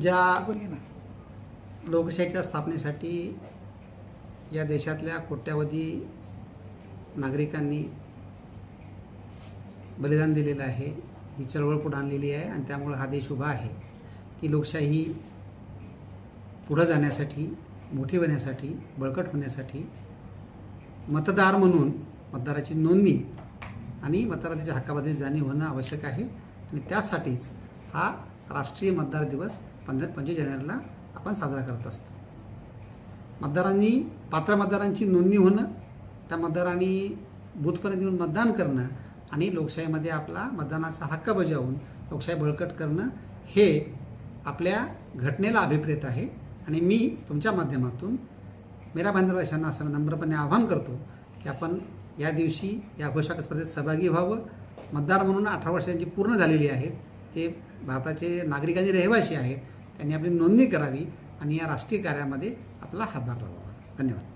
ज्या लोकशाहीच्या स्थापनेसाठी या देशातल्या कोट्यावधी नागरिकांनी बलिदान दिलेलं आहे ही चळवळ पुढे आणलेली आहे आणि त्यामुळे हा देश उभा आहे. ती लोकशाही पुढं जाण्यासाठी मोठी होण्यासाठी बळकट होण्यासाठी मतदार म्हणून मतदाराची नोंदणी आणि मतदाराच्या हक्काबद्दल जाणीव होणं आवश्यक आहे. आणि त्यासाठीच हा राष्ट्रीय मतदार दिवस पंधरा पंचवीस जानेवारीला आपण साजरा करत असतो. मतदारांनी पात्र मतदारांची नोंदणी होणं त्या मतदारांनी बूथपर्यंत येऊन मतदान करणं आणि लोकशाहीमध्ये आपला मतदानाचा हक्क बजावून लोकशाही बळकट करणं हे आपल्या घटनेला अभिप्रेत आहे. आणि मी तुमच्या माध्यमातून मेरा बांधवाशांना असं नम्रपणे आवाहन करतो की आपण या दिवशी या घोषाक स्पर्धेत सहभागी व्हावं. मतदार म्हणून अठरा वर्षांची पूर्ण झालेली आहेत. ते भारताचे नागरिकांचे रहिवासी आहेत. त्यांनी आपली नोंदणी करावी आणि या राष्ट्रीय कार्यामध्ये आपला हातभार लावावा. धन्यवाद.